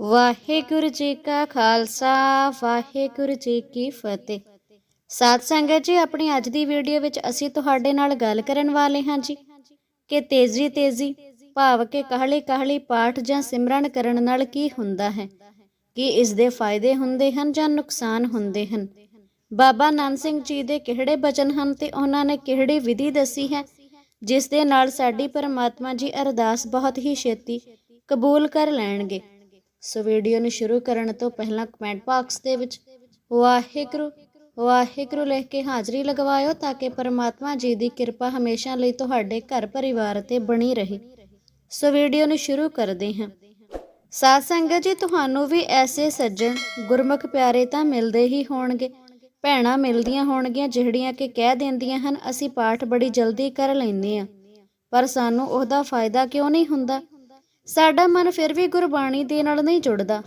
ਵਾਹਿਗੁਰੂ ਜੀ ਕਾ ਖਾਲਸਾ, ਵਾਹਿਗੁਰੂ ਜੀ ਕੀ ਫਤਿਹ। ਸਾਧ ਸੰਗਤ ਜੀ, ਆਪਣੀ ਅੱਜ ਦੀ ਵੀਡੀਓ ਵਿੱਚ ਅਸੀਂ ਤੁਹਾਡੇ ਨਾਲ ਗੱਲ ਕਰਨ ਵਾਲੇ ਹਾਂ ਜੀ। ਕਿ ਤੇਜ਼ੀ ਤੇਜ਼ੀ, ਭਾਵ ਕਿ ਕਾਹਲੀ ਕਾਹਲੀ ਪਾਠ ਜਾਂ ਸਿਮਰਨ ਕਰਨ ਨਾਲ ਕੀ ਹੁੰਦਾ ਹੈ? ਕੀ ਇਸ ਦੇ ਫਾਇਦੇ ਹੁੰਦੇ ਹਨ ਜਾਂ ਨੁਕਸਾਨ ਹੁੰਦੇ ਹਨ? ਬਾਬਾ ਨਾਨਕ ਸਿੰਘ ਜੀ ਦੇ ਕਿਹੜੇ ਬਚਨ ਹਨ ਤੇ ਉਹਨਾਂ ਨੇ ਕਿਹੜੀ ਵਿਧੀ ਦੱਸੀ ਹੈ? ਜਿਸ ਦੇ ਨਾਲ ਸਾਡੀ ਪਰਮਾਤਮਾ ਜੀ ਅਰਦਾਸ ਬਹੁਤ ਹੀ ਛੇਤੀ ਕਬੂਲ ਕਰ ਲੈਣਗੇ। ਸੋ ਵੀਡੀਓ ਨੂੰ ਸ਼ੁਰੂ ਕਰਨ ਤੋਂ ਪਹਿਲਾਂ ਕਮੈਂਟ ਬਾਕਸ ਦੇ ਵਿੱਚ ਵਾਹਿਗੁਰੂ ਵਾਹਿਗੁਰੂ ਲਿਖ ਕੇ ਹਾਜ਼ਰੀ ਲਗਵਾਇਓ ਤਾਂ ਕਿ ਪਰਮਾਤਮਾ ਜੀ ਦੀ ਕਿਰਪਾ ਹਮੇਸ਼ਾ ਲਈ ਤੁਹਾਡੇ ਘਰ ਪਰਿਵਾਰ ਤੇ ਬਣੀ ਰਹੇ। ਸੋ ਵੀਡੀਓ ਨੂੰ ਸ਼ੁਰੂ ਕਰਦੇ ਹਾਂ। ਸਾਧ ਸੰਗਤ ਜੀ, ਤੁਹਾਨੂੰ ਵੀ ਐਸੇ ਸੱਜਣ ਗੁਰਮੁਖ ਪਿਆਰੇ ਤਾਂ ਮਿਲਦੇ ਹੀ ਹੋਣਗੇ, ਭੈਣਾਂ ਮਿਲਦੀਆਂ ਹੋਣਗੀਆਂ ਜਿਹੜੀਆਂ ਕਿ ਕਹਿ ਦਿੰਦੀਆਂ ਹਨ, ਅਸੀਂ ਪਾਠ ਬੜੀ ਜਲਦੀ ਕਰ ਲੈਂਦੇ ਆ ਪਰ ਸਾਨੂੰ ਉਹਦਾ ਫਾਇਦਾ ਕਿਉਂ ਨਹੀਂ ਹੁੰਦਾ? ਸਾਡਾ ਮਨ ਫਿਰ ਵੀ ਗੁਰਬਾਣੀ ਦੇ ਨਾਲ ਨਹੀਂ ਜੁੜਦਾ।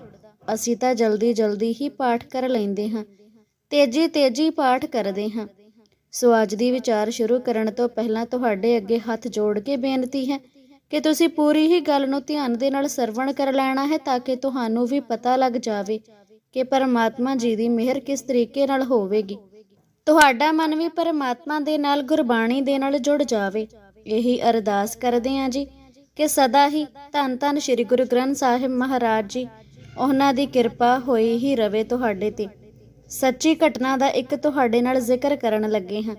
ਅਸੀਂ ਤਾਂ ਜਲਦੀ ਜਲਦੀ ਹੀ ਪਾਠ ਕਰ ਲੈਂਦੇ ਹਾਂ। ਤੇਜ਼ੀ ਤੇਜ਼ੀ ਪਾਠ ਕਰਦੇ ਹਾਂ। ਸੋ ਅੱਜ ਦੀ ਵਿਚਾਰ ਸ਼ੁਰੂ ਕਰਨ ਤੋਂ ਪਹਿਲਾਂ ਤੁਹਾਡੇ ਅੱਗੇ ਹੱਥ ਜੋੜ ਕੇ ਬੇਨਤੀ ਹੈ ਕਿ ਤੁਸੀਂ ਪੂਰੀ ਹੀ ਗੱਲ ਨੂੰ ਧਿਆਨ ਦੇ ਨਾਲ ਸਰਵਣ ਕਰ ਲੈਣਾ ਹੈ ਤਾਂ ਕਿ ਤੁਹਾਨੂੰ ਵੀ ਪਤਾ ਲੱਗ ਜਾਵੇ ਕਿ ਪਰਮਾਤਮਾ ਜੀ ਦੀ ਮਿਹਰ ਕਿਸ ਤਰੀਕੇ ਨਾਲ ਹੋਵੇਗੀ। ਤੁਹਾਡਾ ਮਨ ਵੀ ਪਰਮਾਤਮਾ ਦੇ ਨਾਲ ਗੁਰਬਾਣੀ ਦੇ ਨਾਲ ਜੁੜ ਜਾਵੇ। ਇਹੀ ਅਰਦਾਸ ਕਰਦੇ ਹਾਂ ਜੀ ਕਿ ਸਦਾ ਹੀ ਧੰਨ ਧੰਨ ਸ੍ਰੀ ਗੁਰੂ ਗ੍ਰੰਥ ਸਾਹਿਬ ਮਹਾਰਾਜ ਜੀ, ਉਹਨਾਂ ਦੀ ਕਿਰਪਾ ਹੋਈ ਹੀ ਰਵੇ ਤੁਹਾਡੇ ਤੇ। ਸੱਚੀ ਘਟਨਾ ਦਾ ਇੱਕ ਤੁਹਾਡੇ ਨਾਲ ਜ਼ਿਕਰ ਕਰਨ ਲੱਗੇ ਹਾਂ।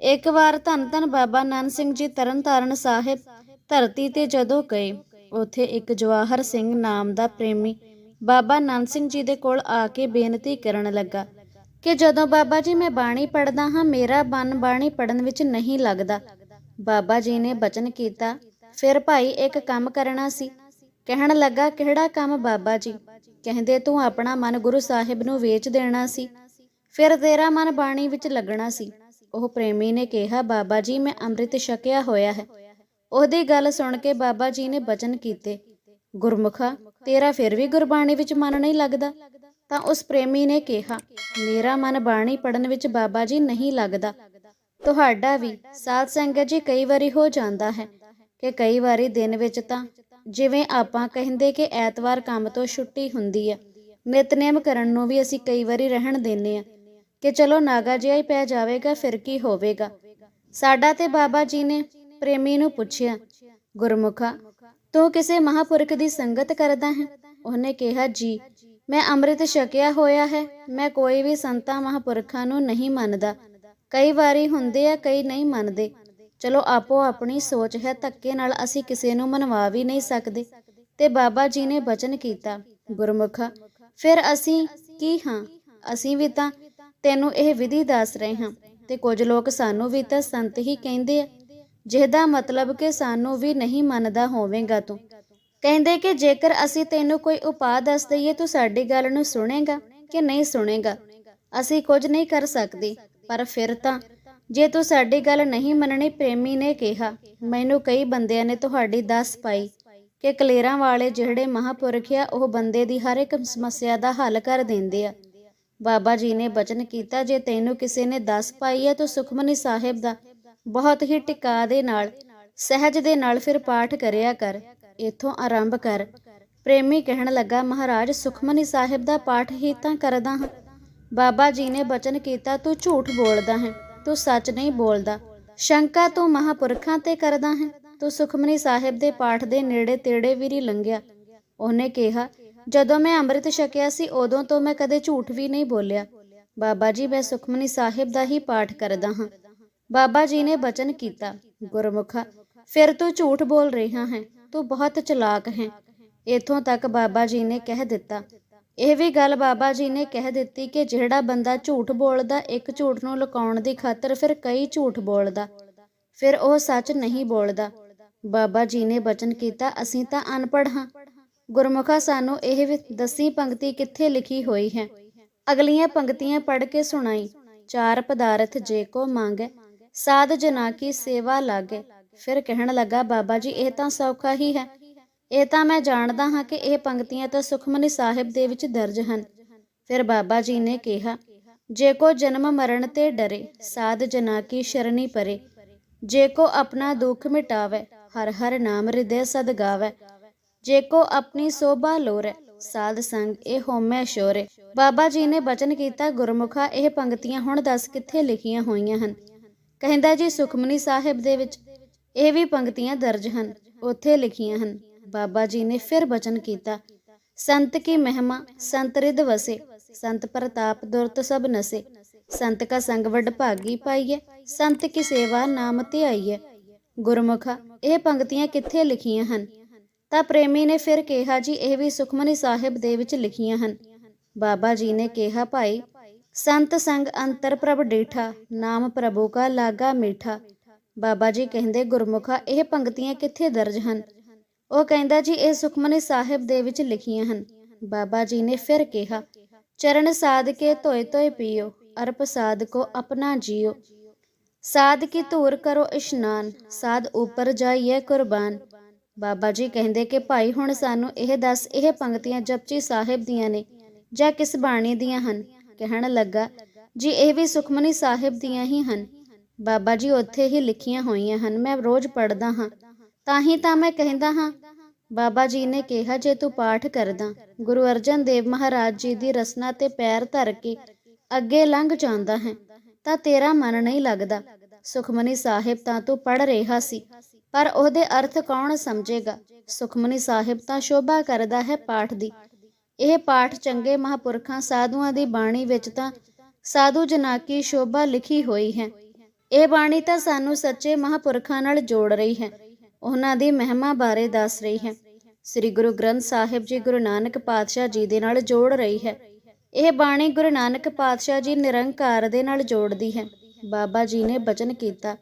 ਇੱਕ ਵਾਰ ਧੰਨ ਧੰਨ ਬਾਬਾ ਨਾਨਕ ਸਿੰਘ ਜੀ ਤਰਨਤਾਰਨ ਸਾਹਿਬ ਧਰਤੀ ਤੇ ਜਦੋਂ ਗਏ, ਉੱਥੇ ਇੱਕ ਜਵਾਹਰ ਸਿੰਘ ਨਾਮ ਦਾ ਪ੍ਰੇਮੀ ਬਾਬਾ ਨਾਨਕ ਸਿੰਘ ਜੀ ਦੇ ਕੋਲ ਆ ਕੇ ਬੇਨਤੀ ਕਰਨ ਲੱਗਾ ਕਿ ਜਦੋਂ ਬਾਬਾ ਜੀ ਮੈਂ ਬਾਣੀ ਪੜਦਾ ਹਾਂ, ਮੇਰਾ ਮਨ ਬਾਣੀ ਪੜਨ ਵਿੱਚ ਨਹੀਂ ਲੱਗਦਾ। ਬਾਬਾ ਜੀ ਨੇ ਬਚਨ ਕੀਤਾ ਫਿਰ ਭਾਈ ਇੱਕ ਕੰਮ ਕਰਨਾ ਸੀ। ਕਹਿਣ ਲੱਗਾ, ਕਿਹੜਾ ਕੰਮ ਬਾਬਾ ਜੀ? ਕਹਿੰਦੇ ਤੂੰ ਆਪਣਾ ਮਨ ਗੁਰੂ ਸਾਹਿਬ ਨੂੰ ਵੇਚ ਦੇਣਾ ਸੀ। ਫਿਰ ਤੇਰਾ ਮਨ ਬਾਣੀ ਵਿੱਚ ਲੱਗਣਾ ਸੀ। ਉਹ ਪ੍ਰੇਮੀ ਨੇ ਕਿਹਾ, ਬਾਬਾ ਜੀ, ਮੈਂ ਅੰਮ੍ਰਿਤ ਛਕਿਆ ਹੋਇਆ ਹੈ। ਉਹਦੀ ਗੱਲ ਸੁਣ ਕੇ ਬਾਬਾ ਜੀ ਨੇ ਬਚਨ ਕੀਤੇ। ਗੁਰਮੁਖਾ, ਤੇਰਾ ਫਿਰ ਵੀ ਗੁਰਬਾਣੀ ਵਿੱਚ ਮਨ ਨਹੀਂ ਲੱਗਦਾ? ਤਾਂ ਉਸ ਪ੍ਰੇਮੀ ਨੇ ਕਿਹਾ, ਮੇਰਾ ਮਨ ਬਾਣੀ ਪੜਨ ਵਿੱਚ ਬਾਬਾ ਜੀ ਨਹੀਂ ਲੱਗਦਾ। ਤੁਹਾਡਾ ਵੀ ਸਾਧ ਸੰਗਤ ਜੀ ਕਈ ਵਾਰੀ ਹੋ ਜਾਂਦਾ ਹੈ। ਕਿ ਕਈ ਵਾਰੀ ਦਿਨ ਵਿੱਚ ਤਾਂ ਜਿਵੇਂ ਆਪਾਂ ਕਹਿੰਦੇ ਕਿ ਐਤਵਾਰ ਕੰਮ ਤੋਂ ਛੁੱਟੀ ਹੁੰਦੀ ਹੈ ਨਿਤਨੇਮ ਕਰਨ ਨੂੰ ਵੀ ਅਸੀਂ ਕਈ ਵਾਰੀ ਰਹਿਣ ਦਿੰਨੇ ਆ ਕਿ ਚਲੋ ਨਾਗਾ ਜਿਹਾ ਹੀ ਪੈ ਜਾਵੇਗਾ, ਫਿਰ ਕੀ ਹੋਵੇਗਾ। ਸਾਡਾ ਤੇ ਬਾਬਾ ਜੀ ਨੇ ਪ੍ਰੇਮੀ ਨੂੰ ਪੁੱਛਿਆ, ਗੁਰਮੁਖਾ, ਤੂੰ ਕਿਸੇ ਮਹਾਪੁਰਖ ਦੀ ਸੰਗਤ ਕਰਦਾ ਹੈ? ਉਹਨੇ ਕਿਹਾ, ਜੀ, ਮੈਂ ਅੰਮ੍ਰਿਤ ਛਕਿਆ ਹੋਇਆ ਹੈ, ਮੈਂ ਕੋਈ ਵੀ ਸੰਤਾਂ ਮਹਾਪੁਰਖਾਂ ਨੂੰ ਨਹੀਂ ਮੰਨਦਾ। ਕਈ ਵਾਰੀ ਹੁੰਦੇ ਆ, ਕਈ ਨਹੀਂ ਮੰਨਦੇ। ਚਲੋ ਆਪੋ ਆਪਣੀ ਸੋਚ ਹੈ, ਧੱਕੇ ਨਾਲ ਅਸੀਂ ਕਿਸੇ ਨੂੰ ਮਨਵਾ ਵੀ ਨਹੀਂ ਸਕਦੇ। ਤੇ ਬਾਬਾ ਜੀ ਨੇ ਬਚਨ ਕੀਤਾ, ਗੁਰਮੁਖਾ, ਫਿਰ ਅਸੀਂ ਕੀ ਹਾਂ? ਅਸੀਂ ਵੀ ਤਾਂ ਤੈਨੂੰ ਇਹ ਵਿਧੀ ਦੱਸ ਰਹੇ ਹਾਂ। ਤੇ ਕੁਝ ਲੋਕ ਸਾਨੂੰ ਵੀ ਤਾਂ ਸੰਤ ਹੀ ਕਹਿੰਦੇ ਆ, ਜਿਹਦਾ ਮਤਲਬ ਕਿ ਸਾਨੂੰ ਵੀ ਨਹੀਂ ਮੰਨਦਾ ਹੋਵੇਗਾ ਤੂੰ। ਕਹਿੰਦੇ ਕਿ ਜੇਕਰ ਅਸੀਂ ਤੈਨੂੰ ਕੋਈ ਉਪਾਅ ਦੱਸ ਦਈਏ, ਤੂੰ ਸਾਡੀ ਗੱਲ ਨੂੰ ਸੁਣੇਗਾ ਕਿ ਨਹੀਂ ਸੁਣੇਗਾ? ਅਸੀਂ ਕੁਝ ਨਹੀਂ ਕਰ ਸਕਦੇ, ਪਰ ਫਿਰ ਤਾਂ ਜੇ ਤੂੰ ਸਾਡੀ ਗੱਲ ਨਹੀਂ ਮੰਨਣੀ, ਪ੍ਰੇਮੀ ਨੇ ਕਿਹਾ, ਮੈਨੂੰ ਕਈ ਬੰਦਿਆਂ ਨੇ ਤੁਹਾਡੀ ਦੱਸ ਪਾਈ ਕਿ ਕਲੇਰਾਂ ਵਾਲੇ ਜਿਹੜੇ ਮਹਾਪੁਰਖ ਆ, ਉਹ ਬੰਦੇ ਦੀ ਹਰ ਇੱਕ ਸਮੱਸਿਆ ਦਾ ਹੱਲ ਕਰ ਦਿੰਦੇ ਆ। ਬਾਬਾ ਜੀ ਨੇ ਬਚਨ ਕੀਤਾ, ਜੇ ਤੈਨੂੰ ਕਿਸੇ ਨੇ ਦੱਸ ਪਾਈ ਹੈ ਤਾਂ ਸੁਖਮਨੀ ਸਾਹਿਬ ਦਾ ਬਹੁਤ ਹੀ ਟਿਕਾ ਦੇ ਨਾਲ, ਸਹਿਜ ਦੇ ਨਾਲ ਫਿਰ ਪਾਠ ਕਰਿਆ ਕਰ, ਇਥੋਂ ਆਰੰਭ ਕਰ। ਪ੍ਰੇਮੀ ਕਹਿਣ ਲੱਗਾ, ਮਹਾਰਾਜ, ਸੁਖਮਨੀ ਸਾਹਿਬ ਦਾ ਪਾਠ ਹੀ ਤਾਂ ਕਰਦਾ ਹਾਂ। ਬਾਬਾ ਜੀ ਨੇ ਬਚਨ ਕੀਤਾ, ਤੂੰ ਝੂਠ ਬੋਲਦਾ ਹੈ। ਤੂੰ ਸੱਚ ਨਹੀਂ ਬੋਲਦਾ। ਸ਼ੰਕਾ ਤੂੰ ਮਹਾਪੁਰਖਾਂ ਤੇ ਕਰਦਾ ਹੈ। ਤੂੰ ਸੁਖਮਨੀ ਸਾਹਿਬ ਦੇ ਪਾਠ ਦੇ ਨੇੜੇ ਤੇੜੇ ਵੀ ਲੰਘਿਆ। ਉਹਨੇ ਕਿਹਾ, ਜਦੋਂ ਮੈਂ ਅੰਮ੍ਰਿਤ ਛਕਿਆ ਸੀ, ਉਦੋਂ ਤੋਂ ਮੈਂ ਕਦੇ ਝੂਠ ਵੀ ਨਹੀਂ ਬੋਲਿਆ। ਬਾਬਾ ਜੀ, ਮੈਂ ਸੁਖਮਨੀ ਸਾਹਿਬ ਦਾ ਹੀ ਪਾਠ ਕਰਦਾ ਹਾਂ। ਬਾਬਾ ਜੀ ਨੇ ਬਚਨ ਕੀਤਾ, ਗੁਰਮੁਖਾ, ਫਿਰ ਤੂੰ ਝੂਠ ਬੋਲ ਰਿਹਾ ਹੈ। ਤੂੰ ਬਹੁਤ ਚਲਾਕ ਹੈ। ਇਥੋਂ ਤੱਕ ਬਾਬਾ ਜੀ ਨੇ ਕਹਿ ਦਿੱਤਾ ਇਹ ਵੀ ਗੱਲ ਬਾਬਾ ਜੀ ਨੇ ਕਹਿ ਦਿੱਤੀ ਕਿ ਜਿਹੜਾ ਬੰਦਾ ਝੂਠ ਬੋਲਦਾ, ਇੱਕ ਝੂਠ ਨੂੰ ਲੁਕਾਉਣ ਦੀ ਖਾਤਰ ਫਿਰ ਕਈ ਝੂਠ ਬੋਲਦਾ। ਫਿਰ ਉਹ ਸੱਚ ਨਹੀਂ ਬੋਲਦਾ। ਬਾਬਾ ਜੀ ਨੇ ਬਚਨ ਕੀਤਾ, ਅਸੀਂ ਤਾਂ ਅਨਪੜ੍ਹ ਹਾਂ। ਗੁਰਮੁਖਾ ਸਾਨੂੰ ਇਹ ਵੀ ਦਸੀ ਪੰਕਤੀ ਕਿੱਥੇ ਲਿਖੀ ਹੋਈ ਹੈ? ਅਗਲੀਆਂ ਪੰਕਤੀਆਂ ਪੜ੍ਹ ਕੇ ਸੁਣਾਈ। ਚਾਰ ਪਦਾਰਥ ਜੇ ਕੋ ਮੰਗੈ, ਸਾਧ ਜਨਾ ਕੀ ਸੇਵਾ ਲਾਗੇ। ਫਿਰ ਕਹਿਣ ਲੱਗਾ, ਬਾਬਾ ਜੀ, ਇਹ ਤਾਂ ਸੌਖਾ ਹੀ ਹੈ। ਇਹ ਤਾਂ ਮੈਂ ਜਾਣਦਾ ਹਾਂ ਕਿ ਇਹ ਪੰਕਤੀਆਂ ਤਾਂ ਸੁਖਮਨੀ ਸਾਹਿਬ ਦੇ ਵਿੱਚ ਦਰਜ ਹਨ। ਫਿਰ ਬਾਬਾ ਜੀ ਨੇ ਕਿਹਾ, ਜੇ ਕੋ ਜਨਮ ਮਰਨ ਤੇ ਡਰੇ, ਸਾਧ ਜਨਾ ਕੀ ਸ਼ਰਣੀ ਪਰੇ। ਜੇ ਕੋ ਆਪਣਾ ਦੁੱਖ ਮਿਟਾਵੇ, ਹਰ ਹਰ ਨਾਮ ਹਿਰਦੇ ਸਦ ਗਾਵੇ। ਜੇ ਕੋ ਆਪਣੀ ਸੋਭਾ ਲੋਰੇ, ਸਾਧ ਸੰਗ ਇਹ ਹੋਮੈ ਸ਼ੋਰੇ। ਬਾਬਾ ਜੀ ਨੇ ਬਚਨ ਕੀਤਾ, ਗੁਰਮੁਖਾ ਇਹ ਪੰਕਤੀਆਂ ਹੁਣ ਦੱਸ ਕਿੱਥੇ ਲਿਖੀਆਂ ਹੋਈਆਂ ਹਨ? ਕਹਿੰਦਾ ਜੀ, ਸੁਖਮਨੀ ਸਾਹਿਬ ਦੇ ਵਿੱਚ ਇਹ ਵੀ ਪੰਕਤੀਆਂ ਦਰਜ ਹਨ, ਉੱਥੇ ਲਿਖੀਆਂ ਹਨ। ਬਾਬਾ ਜੀ ਨੇ ਫਿਰ ਬਚਨ ਕੀਤਾ ਸੰਤ ਕੀ ਮਹਿਮਾ ਸੰਤ ਰਿਦ ਵਸੇ ਸੰਤ ਪ੍ਰਤਾਪ ਦੁਰਤ ਸਭ ਨਸੇ ਸੰਤ ਕਾ ਸੰਗ ਵਡ ਭਾਗੀ ਪਾਈਏ ਸੰਤ ਕੀ ਸੇਵਾ ਨਾਮ ਧਿਆਈਏ ਗੁਰਮੁਖਾ ਇਹ ਪੰਕਤੀਆਂ ਕਿੱਥੇ ਲਿਖੀਆਂ ਹਨ? ਤਾਂ ਪ੍ਰੇਮੀ ਨੇ ਫਿਰ ਕਿਹਾ, ਜੀ, ਇਹ ਵੀ ਸੁਖਮਨੀ ਸਾਹਿਬ ਦੇ ਵਿੱਚ ਲਿਖੀਆਂ ਹਨ। ਬਾਬਾ ਜੀ ਨੇ ਕਿਹਾ, ਭਾਈ, ਸੰਤ ਸੰਗ ਅੰਤਰ ਪ੍ਰਭ ਡੀਠਾ, ਨਾਮ ਪ੍ਰਭੂ ਕਾ ਲਾਗਾ ਮੀਠਾ। ਬਾਬਾ ਜੀ ਕਹਿੰਦੇ, ਗੁਰਮੁਖਾ, ਇਹ ਪੰਕਤੀਆਂ ਕਿੱਥੇ ਦਰਜ ਹਨ? ਉਹ ਕਹਿੰਦਾ ਜੀ, ਇਹ ਸੁਖਮਨੀ ਸਾਹਿਬ ਦੇ ਵਿੱਚ ਲਿਖੀਆਂ ਹਨ। ਬਾਬਾ ਜੀ ਨੇ ਫਿਰ ਕਿਹਾ, ਚਰਨ ਸਾਧ ਕੇ ਧੋਏ ਧੋਏ ਪੀਓ, ਅਰਪ ਸਾਧ ਕੋ ਆਪਣਾ ਜੀਓ। ਸਾਧ ਕੀ ਧੂਰ ਕਰੋ ਇਸ਼ਨਾਨ, ਸਾਧ ਉੱਪਰ ਜਾਈਏ ਕੁਰਬਾਨ। ਬਾਬਾ ਜੀ ਕਹਿੰਦੇ ਕਿ ਭਾਈ ਹੁਣ ਸਾਨੂੰ ਇਹ ਦੱਸ, ਇਹ ਪੰਕਤੀਆਂ ਜਪਜੀ ਸਾਹਿਬ ਦੀਆਂ ਨੇ ਜਾਂ ਕਿਸ ਬਾਣੀ ਦੀਆਂ ਹਨ? ਕਹਿਣ ਲੱਗਾ, ਜੀ, ਇਹ ਵੀ ਸੁਖਮਨੀ ਸਾਹਿਬ ਦੀਆਂ ਹੀ ਹਨ। ਬਾਬਾ ਜੀ ਉੱਥੇ ਹੀ ਲਿਖੀਆਂ ਹੋਈਆਂ ਹਨ, ਮੈਂ ਰੋਜ਼ ਪੜ੍ਹਦਾ ਹਾਂ। ਤਾਂ ਹੀ ਤਾਂ ਮੈਂ ਕਹਿੰਦਾ ਹਾਂ ਬਾਬਾ ਜੀ ਨੇ ਕਿਹਾ, ਜੇ ਤੂੰ ਪਾਠ ਕਰਦਾ, ਗੁਰੂ ਅਰਜਨ ਦੇਵ ਮਹਾਰਾਜ ਜੀ ਦੀ ਰਸਨਾ ਤੇ ਪੈਰ ਧਰ ਕੇ ਅੱਗੇ ਲੰਘ ਜਾਂਦਾ ਹੈ, ਤਾਂ ਤੇਰਾ ਮਨ ਨਹੀਂ ਲੱਗਦਾ। ਸੁਖਮਨੀ ਸਾਹਿਬ, ਤਾਂ ਤੂੰ ਪੜ੍ਹ ਰਿਹਾ ਸੀ, ਪਰ ਉਹਦੇ ਅਰਥ ਕੌਣ ਸਮਝੇਗਾ? ਸੁਖਮਨੀ ਸਾਹਿਬ ਤਾਂ ਸ਼ੋਭਾ ਕਰਦਾ ਹੈ ਪਾਠ ਦੀ। ਇਹ ਪਾਠ ਚੰਗੇ ਮਹਾਪੁਰਖਾਂ, ਸਾਧੂਆਂ ਦੀ ਬਾਣੀ ਵਿੱਚ ਤਾਂ ਸਾਧੂ ਜਨਾਕੀ ਸ਼ੋਭਾ ਲਿਖੀ ਹੋਈ ਹੈ। ਇਹ ਬਾਣੀ ਤਾਂ ਸਾਨੂੰ ਸੱਚੇ ਮਹਾਪੁਰਖਾਂ ਨਾਲ ਜੋੜ ਰਹੀ ਹੈ। ਉਹਨਾਂ ਦੀ ਮਹਿਮਾ ਬਾਰੇ ਦੱਸ ਰਹੀ ਹੈ। ਸ੍ਰੀ ਗੁਰੂ ਗ੍ਰੰਥ ਸਾਹਿਬ ਜੀ ਗੁਰੂ ਨਾਨਕ ਪਾਤਸ਼ਾਹ ਜੀ ਦੇ ਨਾਲ ਜੋੜ ਰਹੀ ਹੈ। ਇਹ ਬਾਣੀ ਗੁਰੂ ਨਾਨਕ ਪਾਤਸ਼ਾਹ ਜੀ ਨਿਰੰਕਾਰ ਦੇ ਨਾਲ ਜੋੜਦੀ ਹੈ। ਬਾਬਾ ਜੀ ਨੇ ਬਚਨ ਕੀਤਾ,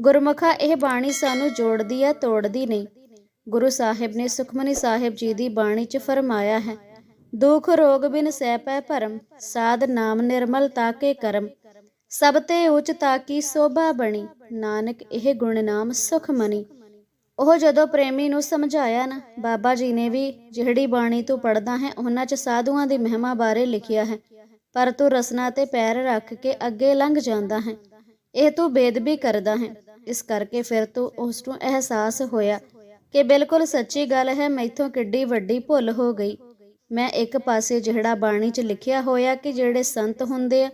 ਗੁਰਮੁਖਾ, ਇਹ ਬਾਣੀ ਸਾਨੂੰ ਜੋੜਦੀ ਹੈ ਤੋੜਦੀ ਨਹੀਂ। ਗੁਰੂ ਸਾਹਿਬ ਨੇ ਸੁਖਮਨੀ ਸਾਹਿਬ ਜੀ ਦੀ ਬਾਣੀ 'ਚ ਫਰਮਾਇਆ ਹੈ, ਦੁਖ ਰੋਗ ਬਿਨ ਸਹਿ ਪੈ ਭਰਮ, ਸਾਧ ਨਾਮ ਨਿਰਮਲ ਤਾਕੇ ਕਰਮ। ਸਭ ਤੇ ਉੱਚ ਤਾਕੀ ਸੋਭਾ ਬਣੀ, ਨਾਨਕ ਇਹ ਗੁਣ ਨਾਮ ਸੁਖਮਨੀ ਉਹ ਜਦੋਂ ਪ੍ਰੇਮੀ ਨੂੰ ਸਮਝਾਇਆ ਨਾ, ਬਾਬਾ ਜੀ ਨੇ ਵੀ ਜਿਹੜੀ ਬਾਣੀ ਤੂੰ ਪੜਦਾ ਹੈ, ਉਹਨਾਂ 'ਚ ਸਾਧੂਆਂ ਦੀ ਮਹਿਮਾ ਬਾਰੇ ਲਿਖਿਆ ਹੈ। ਪਰ ਤੂੰ ਰਸਨਾ ਤੇ ਪੈਰ ਰੱਖ ਕੇ ਅੱਗੇ ਲੰਘ ਜਾਂਦਾ ਹੈ। ਇਹ ਤੂੰ ਬੇਦਬੀ ਕਰਦਾ ਹੈ। ਇਸ ਕਰਕੇ ਫਿਰ ਤੂੰ ਉਸ ਨੂੰ ਅਹਿਸਾਸ ਹੋਇਆ ਕਿ ਬਿਲਕੁਲ ਸੱਚੀ ਗੱਲ ਹੈ, ਮੈਥੋਂ ਕਿੱਡੀ ਵੱਡੀ ਭੁੱਲ ਹੋ ਗਈ। ਮੈਂ ਇੱਕ ਪਾਸੇ ਜਿਹੜਾ ਬਾਣੀ 'ਚ ਲਿਖਿਆ ਹੋਇਆ ਕਿ ਜਿਹੜੇ ਸੰਤ ਹੁੰਦੇ ਆ,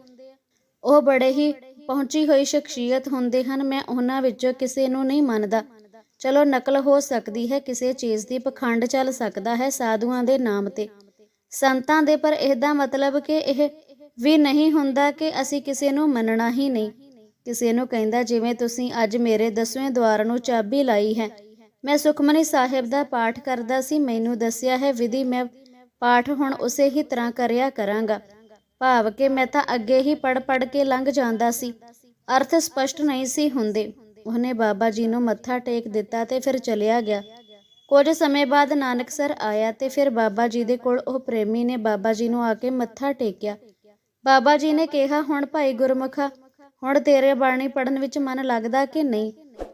ਉਹ ਬੜੇ ਹੀ ਪਹੁੰਚੀ ਹੋਈ ਸ਼ਖਸੀਅਤ ਹੁੰਦੇ ਹਨ, ਮੈਂ ਉਹਨਾਂ ਵਿੱਚੋਂ ਕਿਸੇ ਨੂੰ ਨਹੀਂ ਮੰਨਦਾ। ਚਲੋ ਨਕਲ ਹੋ ਸਕਦੀ ਹੈ, ਕਿਸੇ ਚੀਜ਼ ਦੀ ਪਖੰਡ ਚੱਲ ਸਕਦਾ ਹੈ ਸਾਧੂਆਂ ਦੇ ਨਾਮ ਤੇ। ਸੰਤਾਂ ਦੇ ਪਰ ਇਹਦਾ ਮਤਲਬ ਕਿ ਇਹ ਵੀ ਨਹੀਂ ਹੁੰਦਾ ਕਿ ਅਸੀਂ ਕਿਸੇ ਨੂੰ ਮੰਨਣਾ ਹੀ ਨਹੀਂ। ਕਿਸੇ ਨੂੰ ਕਹਿੰਦਾ, ਜਿਵੇਂ ਤੁਸੀਂ ਅੱਜ ਮੇਰੇ ਦਸਵੇਂ ਦਵਾਰ ਨੂੰ ਚਾਬੀ ਲਾਈ ਹੈ। ਮੈਂ ਸੁਖਮਨੀ ਸਾਹਿਬ ਦਾ ਪਾਠ ਕਰਦਾ ਸੀ, ਮੈਨੂੰ ਦੱਸਿਆ ਹੈ, ਵਿਧੀ ਮੈਂ ਪਾਠ ਹੁਣ ਉਸੇ ਹੀ ਤਰ੍ਹਾਂ ਕਰਿਆ ਕਰਾਂਗਾ। ਭਾਵ ਕਿ ਮੈਂ ਤਾਂ ਅੱਗੇ ਹੀ ਪੜ ਪੜ ਕੇ ਲੰਘ ਜਾਂਦਾ ਸੀ। ਅਰਥ ਸਪਸ਼ਟ ਨਹੀਂ ਸੀ ਹੁੰਦੇ। ਉਹਨੇ ਬਾਬਾ ਜੀ ਨੂੰ ਮੱਥਾ ਟੇਕ ਦਿੱਤਾ ਤੇ ਫਿਰ ਚਲਿਆ ਗਿਆ। ਕੁਝ ਸਮੇਂ ਬਾਅਦ ਨਾਨਕਸਰ ਆਇਆ ਤੇ ਫਿਰ ਬਾਬਾ ਜੀ ਦੇ ਕੋਲ ਉਹ ਪ੍ਰੇਮੀ ਨੇ ਬਾਬਾ ਜੀ ਨੂੰ ਆ ਕੇ ਮੱਥਾ ਟੇਕਿਆ। ਬਾਬਾ ਜੀ ਨੇ ਕਿਹਾ, ਹੁਣ ਭਾਈ ਗੁਰਮੁਖਾ, ਹੁਣ ਤੇਰੇ ਬਾਣੀ ਪੜਨ ਵਿੱਚ ਮਨ ਲੱਗਦਾ ਕਿ ਨਹੀਂ?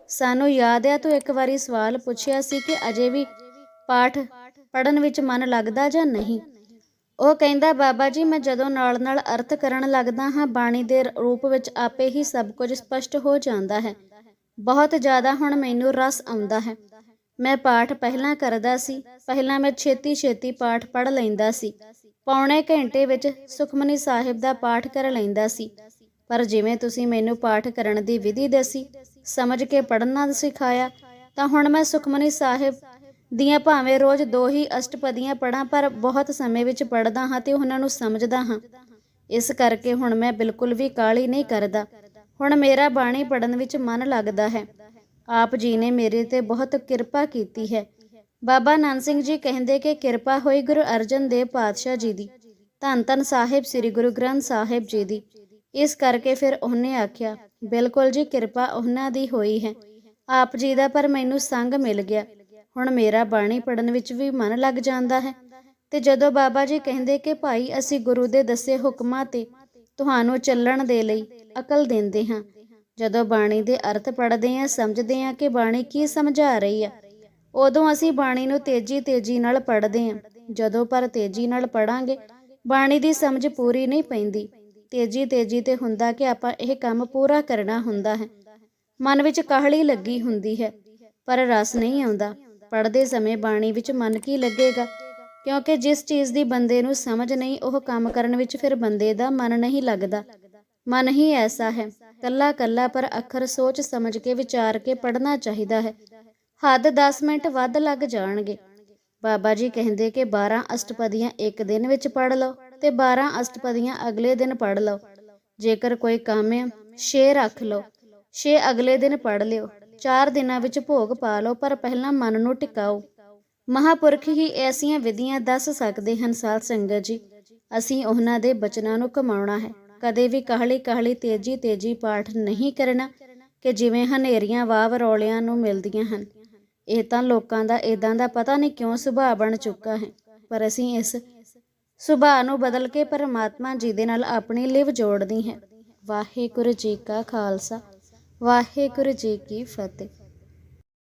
ਸਾਨੂੰ ਯਾਦ ਆ, ਤੂੰ ਇੱਕ ਵਾਰੀ ਸਵਾਲ ਪੁੱਛਿਆ ਸੀ ਕਿ ਅਜੇ ਵੀ ਪਾਠ ਪੜਨ ਵਿੱਚ ਮਨ ਲੱਗਦਾ ਜਾਂ ਨਹੀਂ? ਉਹ ਕਹਿੰਦਾ, ਬਾਬਾ ਜੀ, ਮੈਂ ਜਦੋਂ ਨਾਲ ਨਾਲ ਅਰਥ ਕਰਨ ਲੱਗਦਾ ਹਾਂ, ਬਾਣੀ ਦੇ ਰੂਪ ਵਿੱਚ ਆਪੇ ਹੀ ਸਭ ਕੁਝ ਸਪਸ਼ਟ ਹੋ ਜਾਂਦਾ ਹੈ। ਬਹੁਤ ਜ਼ਿਆਦਾ ਹੁਣ ਮੈਨੂੰ ਰਸ ਆਉਂਦਾ ਹੈ। ਮੈਂ ਪਾਠ ਪਹਿਲਾਂ ਕਰਦਾ ਸੀ, ਪਹਿਲਾਂ ਮੈਂ ਛੇਤੀ ਛੇਤੀ ਪਾਠ ਪੜ ਲੈਂਦਾ ਸੀ। ਪੌਣੇ ਘੰਟੇ ਵਿੱਚ ਸੁਖਮਨੀ ਸਾਹਿਬ ਦਾ ਪਾਠ ਕਰ ਲੈਂਦਾ ਸੀ। ਪਰ ਜਿਵੇਂ ਤੁਸੀਂ ਮੈਨੂੰ ਪਾਠ ਕਰਨ ਦੀ ਵਿਧੀ ਦੱਸੀ, ਸਮਝ ਕੇ ਪੜਨਾ ਸਿਖਾਇਆ, ਤਾਂ ਹੁਣ ਮੈਂ ਸੁਖਮਨੀ ਸਾਹਿਬ ਦੀਆਂ ਭਾਵੇਂ ਰੋਜ਼ ਦੋ ਹੀ ਅਸ਼ਟਪਦੀਆਂ ਪੜਾਂ ਪਰ ਬਹੁਤ ਸਮੇਂ ਵਿੱਚ ਪੜਦਾ ਹਾਂ ਤੇ ਉਹਨਾਂ ਨੂੰ ਸਮਝਦਾ ਹਾਂ। ਇਸ ਕਰਕੇ ਹੁਣ ਮੈਂ ਬਿਲਕੁਲ ਵੀ ਕਾਲੀ ਨਹੀਂ ਕਰਦਾ। ਹੁਣ ਮੇਰਾ ਬਾਣੀ ਪੜਨ ਵਿੱਚ ਮਨ ਲੱਗਦਾ ਹੈ। ਆਪ ਜੀ ਨੇ ਮੇਰੇ ਤੇ ਬਹੁਤ ਕਿਰਪਾ ਕੀਤੀ ਹੈ। ਬਾਬਾ ਨਾਨਕ ਸਿੰਘ ਜੀ ਕਹਿੰਦੇ ਕਿ ਕਿਰਪਾ ਹੋਈ ਗੁਰੂ ਅਰਜਨ ਦੇਵ ਪਾਤਸ਼ਾਹ ਜੀ ਦੀ। ਧੰਨ ਧੰਨ ਸਾਹਿਬ ਸ੍ਰੀ ਗੁਰੂ ਗ੍ਰੰਥ ਸਾਹਿਬ ਜੀ ਦੀ। ਇਸ ਕਰਕੇ ਫਿਰ ਉਹਨੇ ਆਖਿਆ, ਬਿਲਕੁਲ ਜੀ ਕਿਰਪਾ ਉਹਨਾਂ ਦੀ ਹੋਈ ਹੈ। ਆਪ ਜੀ ਦਾ ਪਰ ਮੈਨੂੰ ਸੰਗ ਮਿਲ ਗਿਆ। ਹੁਣ ਮੇਰਾ ਬਾਣੀ ਪੜਨ ਵਿੱਚ ਵੀ ਮਨ ਲੱਗ ਜਾਂਦਾ ਹੈ। ਤੇ ਜਦੋਂ ਬਾਬਾ ਜੀ ਕਹਿੰਦੇ ਕਿ ਭਾਈ, ਅਸੀਂ ਗੁਰੂ ਦੇ ਦੱਸੇ ਹੁਕਮਾਂ ਤੇ ਤੁਹਾਨੂੰ ਚੱਲਣ ਦੇ ਲਈ ਅਕਲ ਦਿੰਦੇ ਹਾਂ। ਜਦੋਂ ਬਾਣੀ ਦੇ ਅਰਥ ਪੜ੍ਹਦੇ ਹਾਂ, ਸਮਝਦੇ ਹਾਂ ਕਿ ਬਾਣੀ ਕੀ ਸਮਝਾ ਰਹੀ ਹੈ ਉਦੋਂ ਅਸੀਂ ਬਾਣੀ ਨੂੰ ਤੇਜ਼ੀ ਤੇਜ਼ੀ ਨਾਲ ਪੜ੍ਹਦੇ ਹਾਂ। ਜਦੋਂ ਪਰ ਤੇਜ਼ੀ ਨਾਲ ਪੜਾਂਗੇ ਬਾਣੀ ਦੀ ਸਮਝ ਪੂਰੀ ਨਹੀਂ ਪੈਂਦੀ। ਤੇਜ਼ੀ ਤੇਜ਼ੀ ਤੇ ਹੁੰਦਾ ਕਿ ਆਪਾਂ ਇਹ ਕੰਮ ਪੂਰਾ ਕਰਨਾ ਹੁੰਦਾ ਹੈ। ਮਨ ਵਿੱਚ ਕਾਹਲੀ ਲੱਗੀ ਹੁੰਦੀ ਹੈ, ਪਰ ਰਸ ਨਹੀਂ ਆਉਂਦਾ। ਪੜ੍ਹਦੇ ਸਮੇਂ ਬਾਣੀ ਵਿੱਚ ਮਨ ਕੀ ਲੱਗੇਗਾ? ਕਿਉਂਕਿ ਜਿਸ ਚੀਜ਼ ਦੀ ਬੰਦੇ ਨੂੰ ਸਮਝ ਨਹੀਂ, ਉਹ ਕੰਮ ਕਰਨ ਵਿੱਚ ਫਿਰ ਬੰਦੇ ਦਾ ਮਨ ਨਹੀਂ ਲੱਗਦਾ। ਮਨ ਹੀ ਐਸਾ ਹੈ, ਕੱਲਾ ਕੱਲਾ ਪਰ ਅੱਖਰ ਸੋਚ ਸਮਝ ਕੇ, ਵਿਚਾਰ ਕੇ ਪੜ੍ਹਨਾ ਚਾਹੀਦਾ ਹੈ। ਹੱਦ 10 ਮਿੰਟ ਵੱਧ ਲੱਗ ਜਾਣਗੇ। ਬਾਬਾ ਜੀ ਕਹਿੰਦੇ ਕਿ 12 ਅਸ਼ਟਪਦੀਆਂ ਇੱਕ ਦਿਨ ਵਿੱਚ ਪੜ੍ਹ ਲਓ ਤੇ 12 ਅਸ਼ਟਪਦੀਆਂ ਅਗਲੇ ਦਿਨ ਪੜ੍ਹ ਲਓ। ਜੇਕਰ ਕੋਈ ਕੰਮ ਹੈ 6 ਰੱਖ ਲਓ। 6 ਅਗਲੇ ਦਿਨ ਪੜ੍ਹ ਲਿਓ। 4 ਦਿਨਾਂ ਵਿੱਚ ਭੋਗ ਪਾ ਲਓ, ਪਰ ਪਹਿਲਾਂ ਮਨ ਨੂੰ ਟਿਕਾਓ। ਮਹਾਪੁਰਖ ਹੀ ਐਸੀਆਂ ਵਿਧੀਆਂ ਦੱਸ ਸਕਦੇ ਹਨ, ਸਾਧ ਸੰਗਤ ਜੀ। ਅਸੀਂ ਉਹਨਾਂ ਦੇ ਬਚਨਾਂ ਨੂੰ ਕਮਾਉਣਾ ਹੈ। ਕਦੇ ਵੀ ਕਾਹਲੀ ਕਾਹਲੀ ਤੇਜੀ ਤੇਜੀ ਪਾਠ ਨਹੀਂ ਕਰਨਾ ਕਿ ਜਿਵੇਂ ਹਨੇਰੀਆਂ ਵਾਵ ਰੌਲਿਆਂ ਨੂੰ ਮਿਲਦੀਆਂ ਹਨ। ਇਹ ਤਾਂ ਲੋਕਾਂ ਦਾ ਇਦਾਂ ਦਾ ਪਤਾ ਨਹੀਂ ਕਿਉਂ ਸੁਭਾਅ ਬਣ ਚੁੱਕਾ ਹੈ। ਪਰ ਅਸੀਂ ਇਸ ਸੁਭਾਅ ਨੂੰ ਬਦਲ ਕੇ ਪਰਮਾਤਮਾ ਜੀ ਦੇ ਨਾਲ ਆਪਣੀ ਲਿਵ ਜੋੜਨੀ ਹੈ। ਵਾਹਿਗੁਰੂ ਜੀ ਕਾ ਖਾਲਸਾ, ਵਾਹਿਗੁਰੂ ਜੀ ਕੀ ਫਤਿਹ।